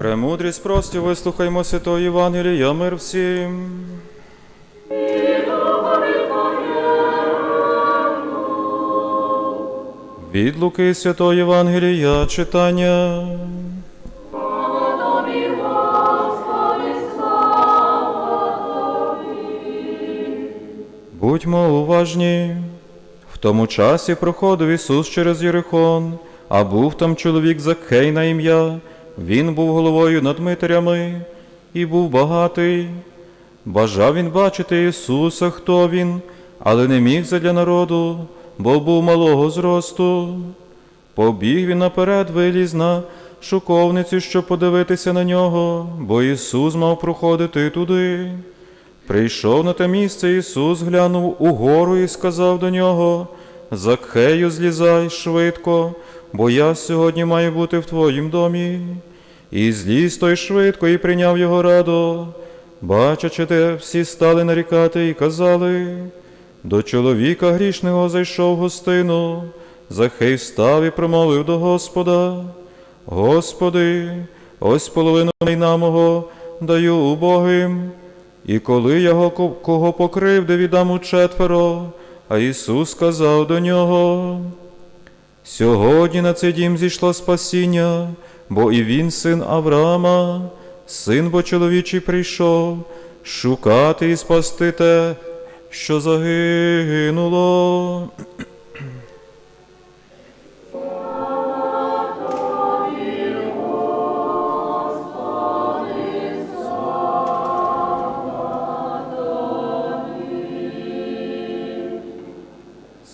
Премудрість прості, вислухаймо святого Євангелія, мир всім. Від Луки святого Євангелія читання. Будьмо уважні. В тому часі проходив Ісус через Єрихон, а був там чоловік Закхей на ім'я. Він був головою над митарями і був багатий. Бажав він бачити Ісуса, хто він, але не міг задля народу, бо був малого зросту. Побіг він наперед, виліз на шуковницю, щоб подивитися на нього, бо Ісус мав проходити туди. Прийшов на те місце Ісус, глянув угору і сказав до нього: Закхею, злізай швидко, бо я сьогодні маю бути в твоїм домі. І зліз той швидко і прийняв його радо. Бачачи те, всі стали нарікати і казали. До чоловіка грішного зайшов гостину. Захей встав і промовив до Господа. Господи, ось половину майна мого даю убогим. І коли я го- кого покривди, віддам у четверо, а Ісус сказав до нього, Сьогодні на цей дім зійшло спасіння, бо і він син Авраама, син бо чоловічий прийшов, шукати і спасти те, що загинуло.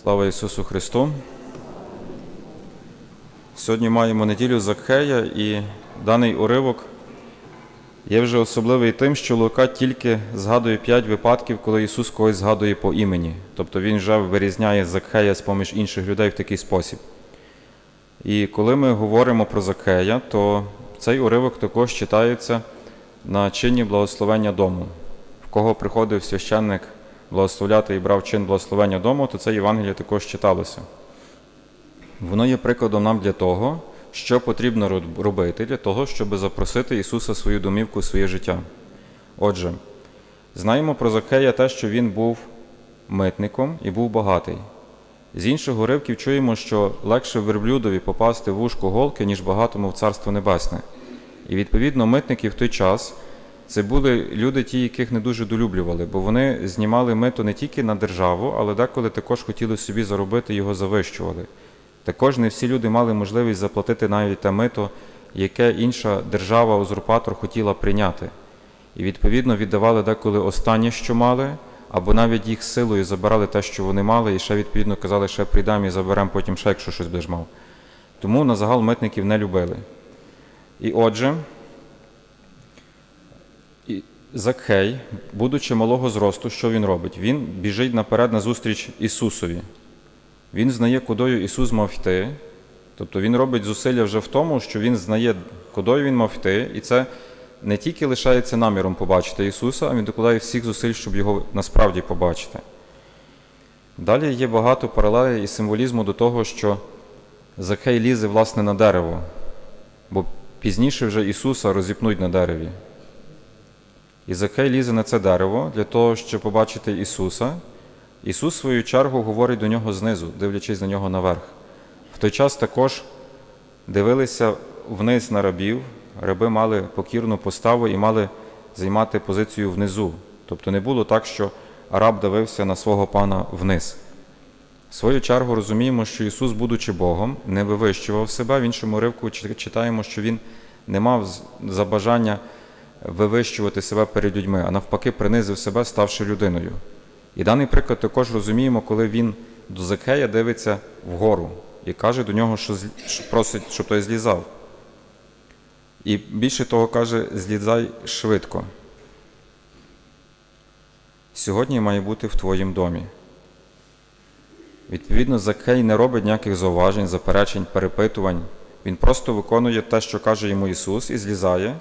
Слава Ісусу Христу! Сьогодні маємо неділю Закхея, і даний уривок є вже особливий тим, що Лука тільки згадує п'ять випадків, коли Ісус когось згадує по імені. Тобто Він вже вирізняє Закхея з поміж інших людей в такий спосіб. І коли ми говоримо про Закхея, то цей уривок також читається на чині благословення дому. В кого приходив священник благословляти і брав чин благословення дому, то це Євангеліє також читалося. Воно є прикладом нам для того, що потрібно робити для того, щоб запросити Ісуса в свою домівку, в своє життя. Отже, знаємо про Закея те, що він був митником і був багатий. З інших уривків чуємо, що легше верблюдові попасти в ушко голки, ніж багатому в Царство Небесне. І відповідно митники в той час це були люди, ті, яких не дуже долюблювали, бо вони знімали мито не тільки на державу, але деколи також хотіли собі заробити його завищували. Також не всі люди мали можливість заплатити навіть те мито, яке інша держава-узурпатор хотіла прийняти. І відповідно віддавали деколи останнє, що мали, або навіть їх силою забирали те, що вони мали, і ще відповідно казали, ще прийдемо і заберемо потім ще, якщо щось будеш мав. Тому на загал митників не любили. І отже, Закхей, будучи малого зросту, що він робить? Він біжить наперед на зустріч Ісусові. Він знає, кудою Ісус мав йти. Тобто Він робить зусилля вже в тому, що Він знає, кудою Він мав йти, і це не тільки лишається наміром побачити Ісуса, а Він докладає всіх зусиль, щоб його насправді побачити. Далі є багато паралелей і символізму до того, що Закхей лізе власне на дерево, бо пізніше вже Ісуса розіпнуть на дереві. І Закхей лізе на це дерево для того, щоб побачити Ісуса. Ісус, в свою чергу, говорить до нього знизу, дивлячись на нього наверх. В той час також дивилися вниз на рабів, раби мали покірну поставу і мали займати позицію внизу. Тобто не було так, що раб дивився на свого пана вниз. В свою чергу розуміємо, що Ісус, будучи Богом, не вивищував себе. В іншому ривку читаємо, що Він не мав з- за бажання вивищувати себе перед людьми, а навпаки, принизив себе, ставши людиною. І даний приклад також розуміємо, коли він до Закея дивиться вгору і каже до нього, що, зл- просить, щоб той злізав. І більше того каже, злізай швидко. Сьогодні має бути в твоїм домі. Відповідно, Закхей не робить ніяких зауважень, заперечень, перепитувань. Він просто виконує те, що каже йому Ісус, і злізає.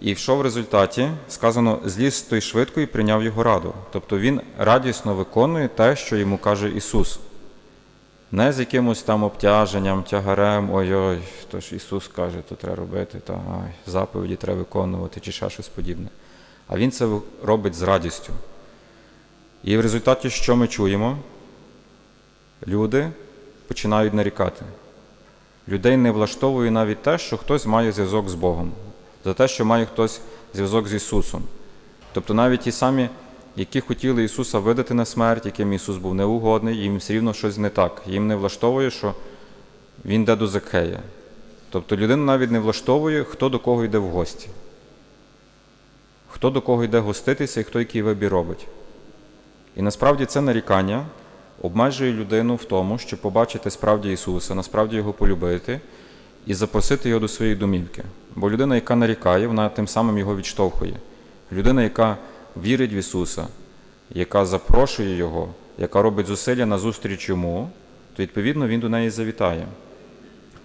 І що в результаті сказано, зліз той швидко і прийняв його раду. Тобто він радісно виконує те, що йому каже Ісус. Не з якимось там обтяженням, тягарем, ой-ой, то ж Ісус каже, то треба робити, та ай, заповіді треба виконувати чи ще щось подібне. А Він це робить з радістю. І в результаті, що ми чуємо, люди починають нарікати. Людей не влаштовує навіть те, що хтось має зв'язок з Богом, за те, що має хтось зв'язок з Ісусом. Тобто навіть ті самі, які хотіли Ісуса видати на смерть, яким Ісус був неугодний, їм все рівно щось не так. Їм не влаштовує, що Він йде до Закхея. Тобто людина навіть не влаштовує, хто до кого йде в гості, хто до кого йде гоститися і хто який вибір робить. І насправді це нарікання обмежує людину в тому, щоб побачити справді Ісуса, насправді Його полюбити і запросити його до своєї домівки. Бо людина, яка нарікає, вона тим самим його відштовхує. Людина, яка вірить в Ісуса, яка запрошує Його, яка робить зусилля на зустріч йому, то відповідно він до неї завітає.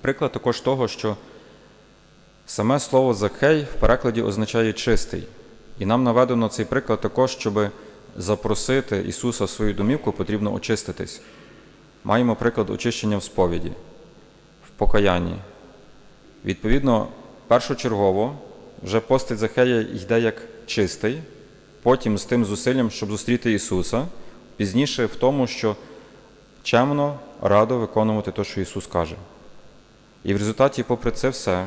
Приклад також того, що саме слово Закхей в перекладі означає чистий. І нам наведено цей приклад також, щоб запросити Ісуса в свою домівку, потрібно очиститись. Маємо приклад очищення в сповіді, в покаянні. Відповідно, першочергово вже постать Захея йде як чистий, потім з тим зусиллям, щоб зустріти Ісуса, пізніше в тому, що чемно, радо виконувати те, що Ісус каже. І в результаті, попри це все,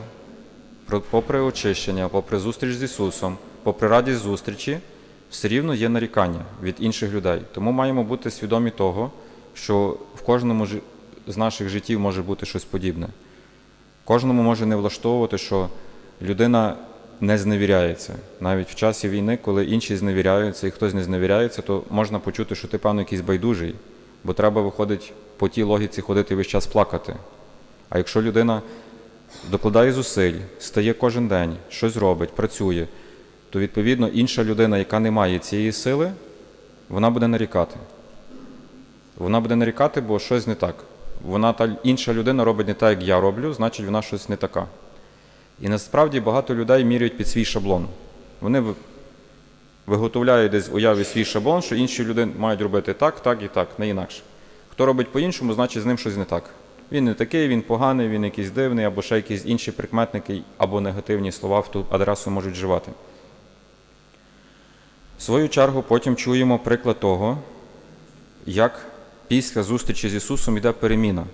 попри очищення, попри зустріч з Ісусом, попри радість зустрічі, все рівно є нарікання від інших людей. Тому маємо бути свідомі того, що в кожному з наших життів може бути щось подібне. Кожному може не влаштовувати, що людина не зневіряється. Навіть в часі війни, коли інші зневіряються і хтось не зневіряється, то можна почути, що ти, певно, якийсь байдужий, бо треба виходить по тій логіці ходити весь час плакати. А якщо людина докладає зусиль, стає кожен день, щось робить, працює, то відповідно інша людина, яка не має цієї сили, вона буде нарікати. Вона буде нарікати, бо щось не так. Вона та інша людина робить не так, як я роблю, значить вона щось не така. І насправді багато людей міряють під свій шаблон. Вони виготовляють десь уяві свій шаблон, що інші люди мають робити так, так і так, не інакше. Хто робить по-іншому, значить з ним щось не так. Він не такий, він поганий, він якийсь дивний, або ще якісь інші прикметники або негативні слова в ту адресу можуть вживати. В свою чергу потім чуємо приклад того, як після зустрічі з Ісусом йде переміна.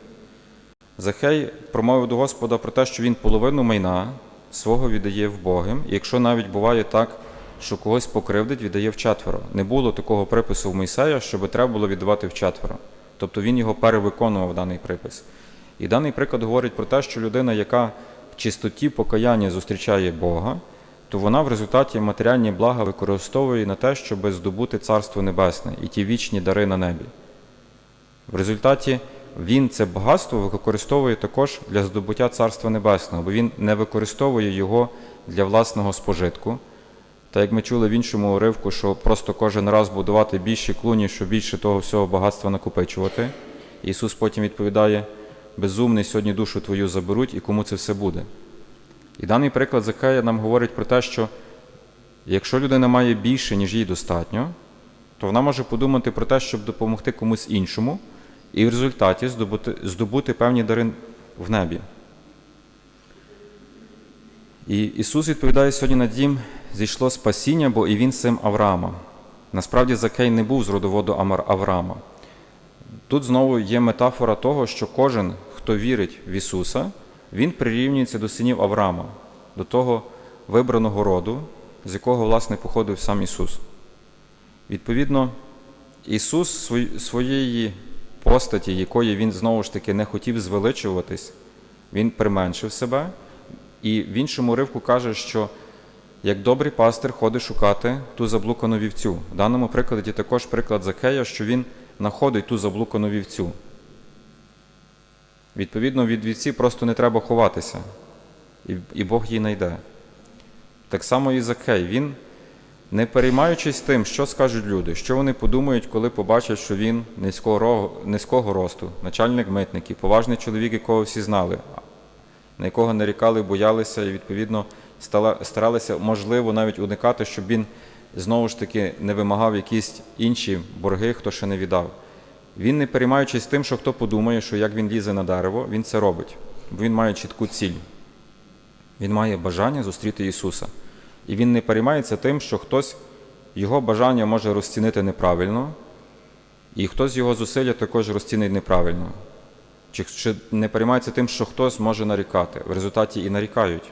Захей промовив до Господа про те, що він половину майна свого віддає в Боги, і якщо навіть буває так, що когось покривдить, віддає вчетверо. Не було такого припису в Мойсея, щоб треба було віддавати вчетверо. Тобто він його перевиконував даний припис. І даний приклад говорить про те, що людина, яка в чистоті покаяння зустрічає Бога, то вона в результаті матеріальні блага використовує на те, щоб здобути Царство Небесне і ті вічні дари на небі. В результаті він це багатство використовує також для здобуття Царства Небесного, бо він не використовує його для власного спожитку. Та як ми чули в іншому уривку, що просто кожен раз будувати більші клуні, щоб більше того всього багатства накопичувати. Ісус потім відповідає: безумний сьогодні душу твою заберуть і кому це все буде. І даний приклад Закея нам говорить про те, що якщо людина має більше, ніж їй достатньо, то вона може подумати про те, щоб допомогти комусь іншому, і в результаті здобути, здобути певні дари в небі. І Ісус відповідає сьогодні на дім, зійшло спасіння, бо і він син Авраама. Насправді Закей не був з родоводу Авраама. Тут знову є метафора того, що кожен, хто вірить в Ісуса, він прирівнюється до синів Авраама, до того вибраного роду, з якого, власне, походив сам Ісус. Відповідно, Ісус своєї постаті, якої Він знову ж таки не хотів звеличуватись, Він применшив себе, і в іншому ривку каже, що як добрий пастир ходить шукати ту заблукану вівцю. В даному прикладі також приклад Закея, що він знаходить ту заблукану вівцю. Відповідно, від вівці просто не треба ховатися, і, Бог її знайде. Так само і Закей. Він, не переймаючись тим, що скажуть люди, що вони подумають, коли побачать, що він низького, росту, начальник митників, поважний чоловік, якого всі знали, на якого нарікали, боялися і, відповідно, старалися, можливо, навіть уникати, щоб він знову ж таки не вимагав якісь інші борги, хто ще не віддав. Він, не переймаючись тим, що хто подумає, що як він лізе на дерево, він це робить, бо він має чітку ціль. Він має бажання зустріти Ісуса. І він не переймається тим, що хтось його бажання може розцінити неправильно, і хтось його зусилля також розцінить неправильно. Чи, чи не переймається тим, що хтось може нарікати. В результаті і нарікають.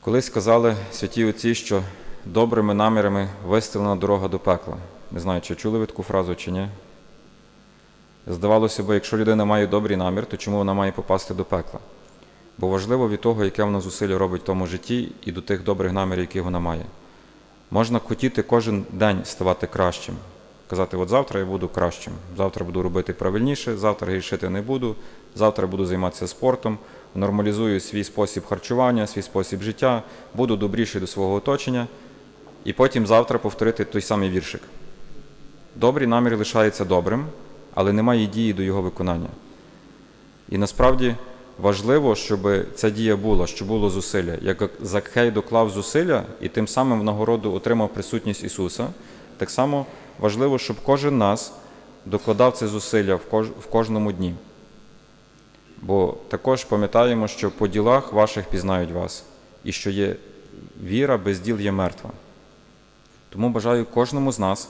Колись сказали святі отці, що добрими намірами виставлена дорога до пекла. Не знаю, чи чули ви таку фразу, чи ні. Здавалося б, якщо людина має добрий намір, то чому вона має попасти до пекла? Бо важливо від того, яке вона зусилля робить в тому житті, і до тих добрих намірів, які вона має. Можна хотіти кожен день ставати кращим. Казати, от завтра я буду кращим, завтра буду робити правильніше, завтра грішити не буду, завтра буду займатися спортом, нормалізую свій спосіб харчування, свій спосіб життя, буду добріший до свого оточення, і потім завтра повторити той самий віршик. Добрий намір лишається добрим, але немає дії до його виконання. І насправді важливо, щоб ця дія була, щоб було зусилля. Як Закхей доклав зусилля і тим самим в нагороду отримав присутність Ісуса, так само важливо, щоб кожен нас докладав це зусилля в, кожному дні. Бо також пам'ятаємо, що по ділах ваших пізнають вас, і що є віра без діл є мертва. Тому бажаю кожному з нас,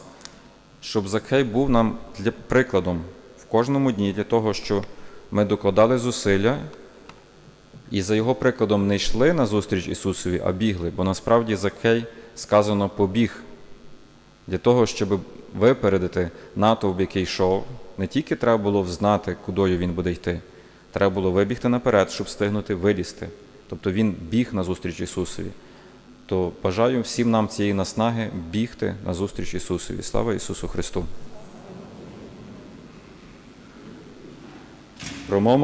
щоб Закхей був нам для прикладом в кожному дні для того, що ми докладали зусилля і за його прикладом не йшли на зустріч Ісусові, а бігли, бо насправді Закхей сказано побіг для того, щоб випередити натовп, який йшов. Не тільки треба було взнати, кудою він буде йти, треба було вибігти наперед, щоб встигнути вилізти. Тобто він біг на зустріч Ісусові. То бажаю всім нам цієї наснаги бігти на зустріч Ісусові. Слава Ісусу Христу! From Romomo.